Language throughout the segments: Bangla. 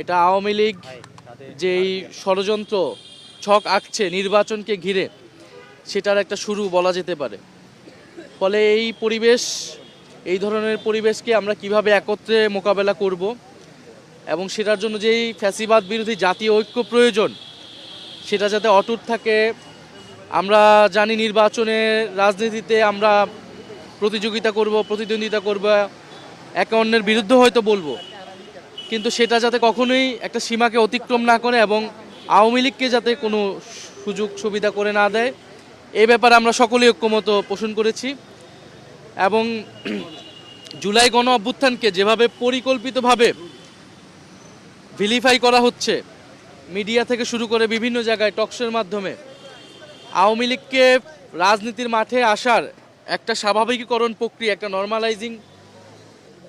এটা আওয়ামী লীগ যেই ষড়যন্ত্র ছক আঁকছে নির্বাচনকে ঘিরে সেটার একটা শুরু বলা যেতে পারে। ফলে এই পরিবেশ এই ধরনের পরিবেশকে আমরা কীভাবে একত্রে মোকাবেলা করব এবং সেটার জন্য যেই ফ্যাসিবাদ বিরোধী জাতীয় ঐক্য প্রয়োজন সেটা যাতে অটুট থাকে আমরা জানি নির্বাচনে রাজনীতিতে আমরা প্রতিযোগিতা করব প্রতিদ্বন্দ্বিতা করব একে অন্যের বিরুদ্ধে হয়তো বলব। কিন্তু সেটা যাতে কখনোই একটা সীমাকে অতিক্রম না করে এবং আওয়ামী লীগকে যাতে কোনো সুযোগ সুবিধা করে না দেয় এই ব্যাপারে আমরা সকলেই ঐক্যমত পোষণ করেছি। এবং জুলাই গণ অভ্যুত্থানকে যেভাবে পরিকল্পিতভাবে ভিলিফাই করা হচ্ছে, মিডিয়া থেকে শুরু করে বিভিন্ন জায়গায় টকশোর মাধ্যমে, আওয়ামী লীগকে রাজনীতির মাঠে আসার একটা স্বাভাবিকীকরণ প্রক্রিয়া, একটা নর্মালাইজিং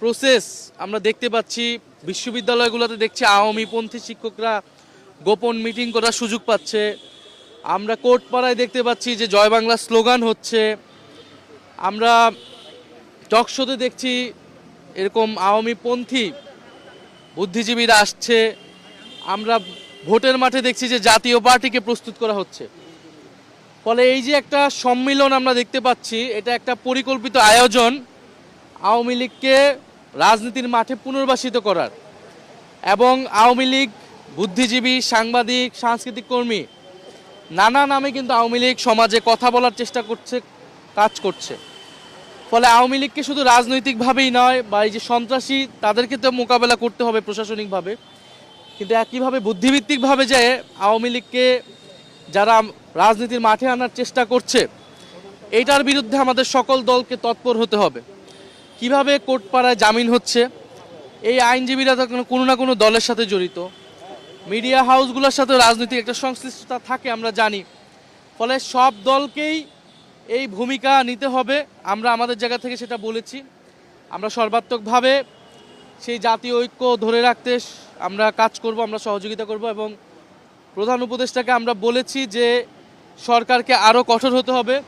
প্রসেস আমরা দেখতে পাচ্ছি বিশ্ববিদ্যালয়গুলোতে দেখছি আওয়ামীপন্থী শিক্ষকরা গোপন মিটিং করার সুযোগ পাচ্ছে। আমরা কোর্টপাড়ায় দেখতে পাচ্ছি যে জয় বাংলা স্লোগান হচ্ছে। আমরা টকশোতে দেখছি এরকম আওয়ামীপন্থী বুদ্ধিজীবীরা আসছে। আমরা ভোটের মাঠে দেখছি যে জাতীয় পার্টিকে প্রস্তুত করা হচ্ছে। ফলে এই যে একটা সম্মিলন আমরা দেখতে পাচ্ছি, এটা একটা পরিকল্পিত আয়োজন। আওয়ামী লীগকে রাজনীতির মাঠে পুনর্বাসিত করার। এবং আওয়ামী লীগ বুদ্ধিজীবী, সাংবাদিক, সাংস্কৃতিক কর্মী নানা নামে কিন্তু আওয়ামী লীগ সমাজে কথা বলার চেষ্টা করছে, কাজ করছে। ফলে আওয়ামী লীগকে শুধু রাজনৈতিকভাবেই নয়, বা এই যে সন্ত্রাসী, তাদেরকে তো মোকাবেলা করতে হবে প্রশাসনিকভাবে। কিন্তু একইভাবে বুদ্ধিভিত্তিকভাবে যে আওয়ামী লীগকে যারা রাজনীতির মাঠে আনার চেষ্টা করছে এটার বিরুদ্ধে আমাদের সকল দলকে তৎপর হতে হবে। কীভাবে কোর্টপাড়ায় জামিন হচ্ছে? এই আইনজীবীরা তো কোনো- না কোনো দলের সাথে জড়িত। মিডিয়া হাউসগুলোর সাথে রাজনৈতিক একটা সংশ্লিষ্টতা থাকে, আমরা জানি। ফলে সব দলকেই এই ভূমিকা নিতে হবে। আমরা আমাদের জায়গা থেকে সেটা বলেছি। আমরা সর্বাত্মকভাবে সেই জাতীয় ঐক্য ধরে রাখতে আমরা কাজ করব, আমরা সহযোগিতা করব এবং প্রধান উপদেষ্টাকে আমরা বলেছি যে সরকারকে আরও কঠোর হতে হবে।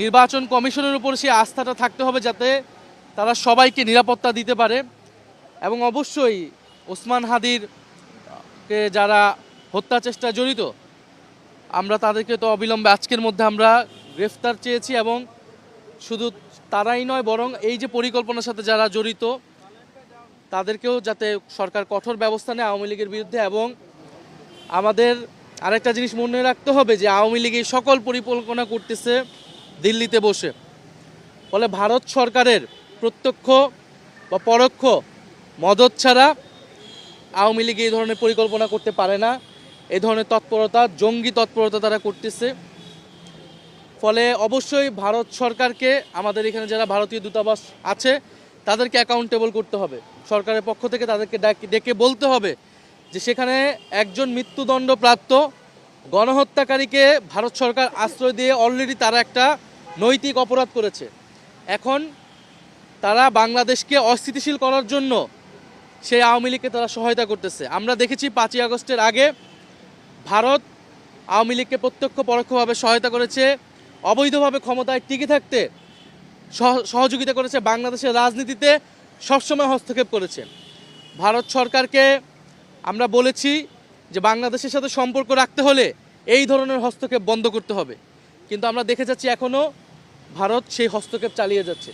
নির্বাচন কমিশনের উপর সেই আস্থাটা থাকতে হবে যাতে তারা সবাইকে নিরাপত্তা দিতে পারে। এবং অবশ্যই ওসমান হাদির কে যারা হত্যা চেষ্টা জড়িত, আমরা তাদেরকে তো অবিলম্বে আজকের মধ্যে আমরা গ্রেফতার চেয়েছি এবং শুধু তারাই নয়, বরং এই যে পরিকল্পনার সাথে যারা জড়িত, তাদেরকেও যাতে সরকার কঠোর ব্যবস্থা নেয় আওয়ামী লীগের বিরুদ্ধে। এবং আমাদের আরেকটা জিনিস মনে রাখতে হবে যে আওয়ামী লীগ সকল পরিকল্পনা করতেছে। দিল্লিতে বসে। ফলে ভারত সরকারের প্রত্যক্ষ বা পরোক্ষ মদত ছাড়া আওয়ামী লীগ এই ধরনের পরিকল্পনা করতে পারে না। এই ধরনের তৎপরতা, জঙ্গি তৎপরতা তারা করতেছে। ফলে অবশ্যই ভারত সরকারকে, আমাদের এখানে যারা ভারতীয় দূতাবাস আছে, তাদেরকে অ্যাকাউন্টেবল করতে হবে। সরকারের পক্ষ থেকে তাদেরকে ডেকে বলতে হবে যে, সেখানে একজন মৃত্যুদণ্ডপ্রাপ্ত গণহত্যাকারীকে ভারত সরকার আশ্রয় দিয়ে অলরেডি তারা একটা নৈতিক অপরাধ করেছে। এখন তারা বাংলাদেশকে অস্থিতিশীল করার জন্য সেই আওয়ামী লীগকে তারা সহায়তা করতেছে। আমরা দেখেছি পাঁচই আগস্টের আগে ভারত আওয়ামী লীগকে প্রত্যক্ষ পরোক্ষভাবে সহায়তা করেছে, অবৈধভাবে ক্ষমতায় টিকে থাকতে সহ- সহযোগিতা করেছে, বাংলাদেশের রাজনীতিতে সবসময় হস্তক্ষেপ করেছে। ভারত সরকারকে আমরা বলেছি যে বাংলাদেশের সাথে সম্পর্ক রাখতে হলে এই ধরনের হস্তক্ষেপ বন্ধ করতে হবে। কিন্তু আমরা দেখে যাচ্ছি এখনও ভারত সেই হস্তক্ষেপ চালিয়ে যাচ্ছে।